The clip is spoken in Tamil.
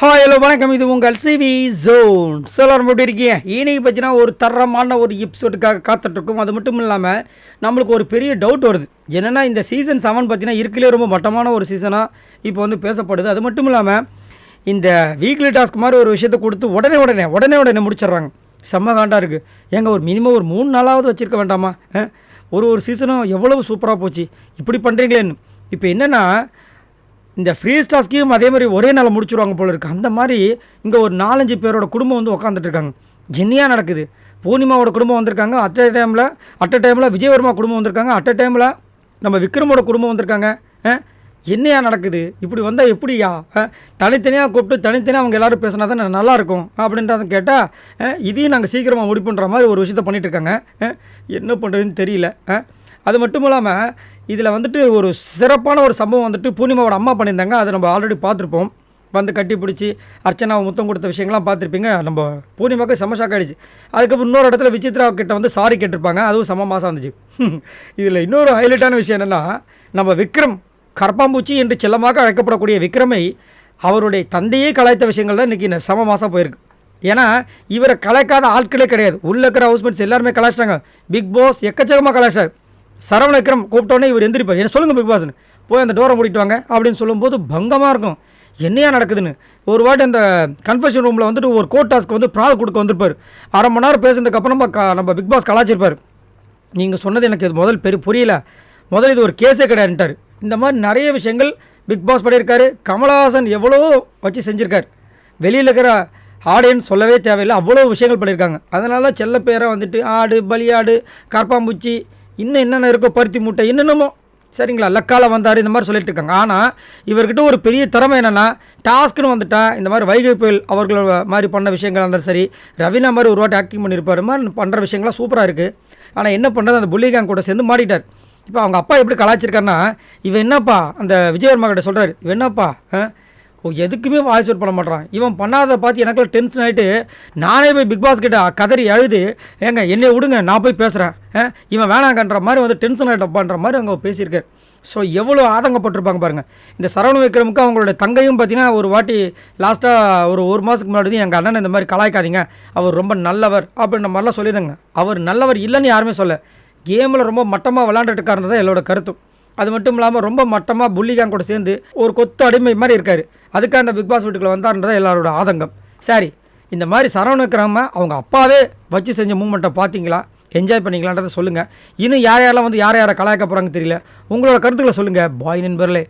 ஹாய் ஹலோ வணக்கம். இது உங்கள் சிவி ஜோன் எல்லாரும் எப்படி இருக்கீங்க. இன்னைக்கு பார்த்தீங்கன்னா ஒரு தரமான ஒரு எபிசோடுக்காக காத்துட்ருக்கோம். அது மட்டும் இல்லாமல் நம்மளுக்கு ஒரு பெரிய டவுட் வருது. என்னென்னா இந்த சீசன் செவன் பார்த்தீங்கன்னா இருக்கலே ரொம்ப மட்டமான ஒரு சீசனாக இப்போ வந்து பேசப்படுது. அது மட்டும் இல்லாமல் இந்த வீக்லி டாஸ்க் மாதிரி ஒரு விஷயத்தை கொடுத்து உடனே உடனே உடனே உடனே முடிச்சிடுறாங்க. செம்ம காண்டாக இருக்குது ஏங்க ஒரு மினிமம் ஒரு மூணு நாளாவது வச்சுருக்க வேண்டாமா? ஒரு ஒரு சீசனும் எவ்வளவு சூப்பராக போச்சு. இப்படி பண்ணுறீங்களேன்னு இப்போ என்னென்னா இந்த ஃப்ரீ டாஸ்க்கையும் அதே மாதிரி ஒரே நாளில் முடிச்சிருவாங்க போல இருக்குது அந்த மாதிரி இங்கே ஒரு நாலஞ்சு பேரோட குடும்பம் வந்து உட்காந்துட்டு இருக்காங்க. என்னையா நடக்குது? பூர்ணிமாவோட குடும்பம் வந்திருக்காங்க. அட் அ டைமில் அட் அ டைமில் விஜயவர்மா குடும்பம் வந்திருக்காங்க. அட் அ டைமில் நம்ம விக்ரமோட குடும்பம் வந்திருக்காங்க. ஆ? என்னையா நடக்குது? இப்படி வந்தால் எப்படியா? ஆ? தனித்தனியாக கூப்பிட்டு தனித்தனியாக அவங்க எல்லாரும் பேசினா தான் நல்லாயிருக்கும் அப்படின்றத கேட்டால் இதையும் நாங்கள் சீக்கிரமாக முடிப்புன்ற மாதிரி ஒரு விஷயத்த பண்ணிகிட்ருக்காங்க இருக்காங்க. ஆ? என்ன பண்ணுறதுன்னு தெரியல. ஆ? அது மட்டும் இல்லாமல் இதில் வந்துட்டு ஒரு சிறப்பான ஒரு சம்பவம் வந்துட்டு பூர்ணிமாவோட அம்மா பண்ணியிருந்தாங்க. அதை நம்ம ஆல்ரெடி பார்த்துருப்போம். வந்து கட்டி பிடிச்சி அர்ச்சனாவை முத்தம் கொடுத்த விஷயங்கள்லாம் பார்த்துருப்பீங்க. நம்ம பூர்ணிமாவுக்கு செம ஷாக் ஆகிடுச்சு அதுக்கப்புறம் இன்னொரு இடத்துல விசித்ரா கிட்ட வந்து சாரி கேட்டிருப்பாங்க. அதுவும் செம மாதம் இருந்துச்சு. இதில் இன்னொரு ஹைலைட்டான விஷயம் என்னென்னா நம்ம விக்ரம் கரப்பாம்பூச்சி என்று செல்லமாக அழைக்கப்படக்கூடிய விக்ரமை அவருடைய தந்தையே கலாய்த்த விஷயங்கள் தான் இன்றைக்கி செம மாதம் போயிருக்கு. ஏன்னா இவரை கலாய்க்காத ஆட்களே கிடையாது. உள்ள இருக்கிற ஹவுஸ்மேட்ஸ் எல்லாருமே கலாய்ச்சிட்டாங்க. பிக் பாஸ் எக்கச்சக்கமாக கலாய்ச்சார் சரவண விக்ரம் கூப்பிட்டோன்னே இவர் எந்திரிப்பார். என்ன சொல்லுங்கள் பிக் பாஸ்னு போய் அந்த டோரை மூடிட்டு வாங்க அப்படின்னு சொல்லும்போது பங்கமாக இருக்கும். என்னையா நடக்குதுன்னு. ஒரு வாட்டி அந்த கன்ஃபெஷன் ரூமில் வந்துட்டு ஒரு கோட் டாஸ்க்கு வந்து ப்ரால் கொடுக்க வந்திருப்பார். அரை மணி நேரம் பேசுனதுக்கப்புறம் க- நம்ம பிக் பாஸ் கலாச்சிருப்பார் நீங்கள் சொன்னது எனக்கு இது முதல் பெரிய புரியல. முதல்ல இது ஒரு கேஸே கிடையாதுன்ட்டார். இந்த மாதிரி நிறைய விஷயங்கள் பிக் பாஸ் பண்ணியிருக்காரு. கமலஹாசன் எவ்வளோ வச்சு செஞ்சுருக்கார். வெளியில் இருக்கிற ஆடுன்னு சொல்லவே தேவையில்லை. அவ்வளோ விஷயங்கள் பண்ணியிருக்காங்க. அதனால தான் செல்ல பேரை வந்துட்டு ஆடு பலியாடு கரப்பாம்பூச்சி இன்னும் என்னென்ன இருக்கோ பருத்தி மூட்டை என்னென்னமோ சரிங்களா? லக்கால வந்தார் இந்த மாதிரி சொல்லிட்டு இருக்காங்க. ஆனால் இவர்கிட்ட ஒரு பெரிய திறமை என்னென்னா டாஸ்க்குன்னு வந்துட்டால் இந்த மாதிரி வைகை புயல் அவர்கள் மாதிரி பண்ண விஷயங்கள் இருந்தாலும் சரி ரவீனா மாதிரி ஒரு வாட்டி ஆக்டிங் பண்ணியிருப்பார். மாதிரி பண்ணுற விஷயங்கள்லாம் சூப்பராக இருக்குது ஆனால் என்ன பண்ணுறது அந்த புள்ளிகாங் கூட சேர்ந்து மாட்டிட்டார். இப்போ அவங்க அப்பா எப்படி கலாச்சிருக்காருன்னா இவன் என்னப்பா? அந்த விஜயவர்மா கிட்ட சொல்கிறாரு இவன் என்னப்பா? எதுக்குமே வாய்ஸ் அவுட் பண்ண மாட்டான் இவன் பண்ணாத பார்த்து எனக்குள்ள டென்ஷன் ஆகிட்டு நானே போய் பிக் பாஸ் கிட்ட கதறி அழுது ஏங்க என்னை விடுங்க நான் போய் பேசுகிறேன் இவன் வேணாங்கன்ற மாதிரி வந்து டென்ஷன் ஆகிட்டப்பான்ற மாதிரி அங்கே பேசியிருக்காரு. ஸோ எவ்வளோ ஆதங்கப்பட்டிருப்பாங்க பாருங்கள் இந்த சரவண விக்ரமுக்கு அவங்களோட தங்கையும் பார்த்தீங்கன்னா ஒரு வாட்டி லாஸ்ட்டாக ஒரு ஒரு மாதத்துக்கு முன்னாடி எங்கள் அண்ணன் இந்த மாதிரி கலாய்க்காதீங்க. அவர் ரொம்ப நல்லவர் அப்படின்ற மாதிரிலாம் சொல்லியிருந்தாங்க. அவர் நல்லவர் இல்லைன்னு யாருமே சொல்ல கேமில் ரொம்ப மட்டமாக விளாண்டுட்டு இருக்காருன்றதான் என்னோட கருத்தும் அது மட்டும் இல்லாமல் ரொம்ப மட்டமாக புள்ளிகாங் கூட சேர்ந்து ஒரு கொத்து அடிமை மாதிரி இருக்கார். அதுக்காக அந்த பிக் பாஸ் வீட்டுக்குள்ள வந்தார்ன்றது எல்லாரோட ஆதங்கம். சரி இந்த மாதிரி சரவண அவங்க அப்பாவே வச்சு செஞ்ச மூமெண்ட்டை பார்த்தீங்களா என்ஜாய் பண்ணிக்கலான்றதை சொல்லுங்கள் இன்னும் யார் யாரெல்லாம் வந்து யார் யாரை கலாய்க்க போகிறாங்க தெரியல. உங்களோட கருத்துக்களை சொல்லுங்கள் பாய் நண்பர்களே.